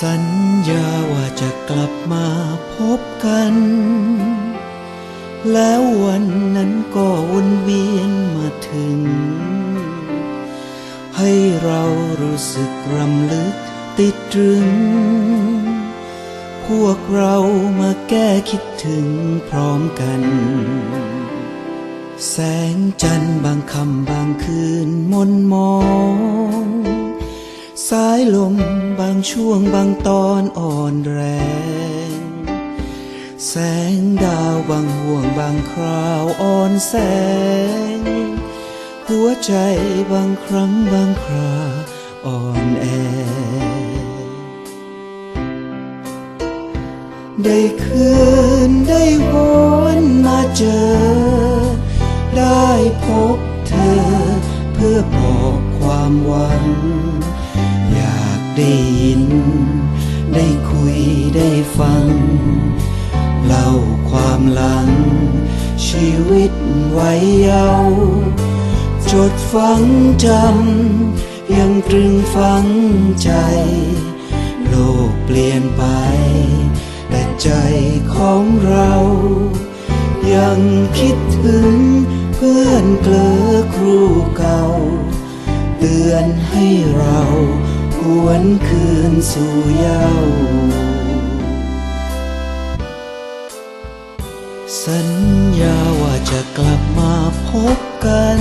สัญญาว่าจะกลับมาพบกัน แล้ววันนั้นก็วนเวียนมาถึง ให้เรารู้สึกรำลึกติดตรึง พวกเรามาแก้คิดถึงพร้อมกัน แสงจันทร์บางคำบางคืนมนมอง สายลมบางช่วงบางตอนอ่อนแรง แสงดาวบางห่วงบางคราวอ่อนแสง หัวใจบางครั้งบางคราอ่อนแอ ได้คืนได้วนมาเจอ ได้พบเธอเพื่อบอกความหวัง ได้ยิน ได้คุยได้ฟัง เล่าความหลัง ชีวิตไว้เยาว์จดฝังจำ ยังตรึงฝังใจ โลกเปลี่ยนไป แต่ใจของเรา ยังคิดถึงเพื่อนเกลอครูเก่า เตือนให้เรา หวนคืนสู่เยาว์สัญญาว่าจะกลับมาพบกัน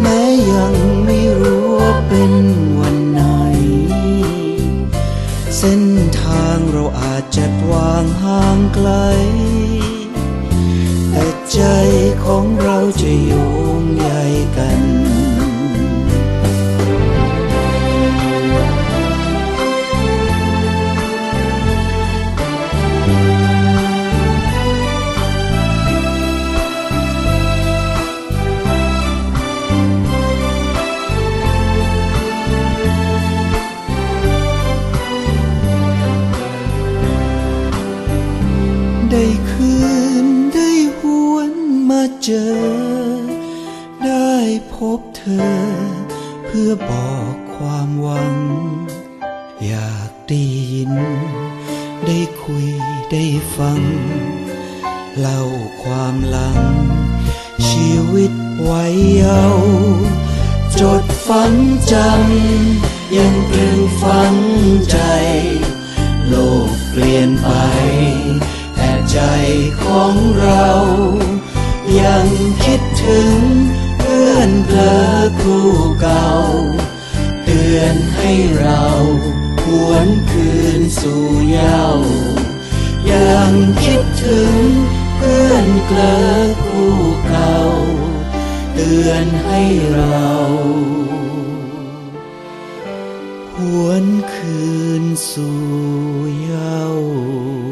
แม้ยังไม่รู้ว่าเป็นวันไหน เส้นทางเราอาจจะวางห่างไกล แต่ใจของเราจะโย ได้พบเธอ เพื่อบอกความหวัง อยากได้ยิน ได้คุยได้ฟัง เล่าความหลัง ชีวิตไว้เยาว์จดฝังจำยังตรึงฝังใจ โลกเปลี่ยนไป แต่ใจของเรา ยังคิดถึง อนเพลอครูเก่า เตือนให้เราหวนคืนสู่เยาว์ยังคิดถึงเพื่อนเกลอครูเก่า เตือนให้เราหวนคืนสู่เยาว์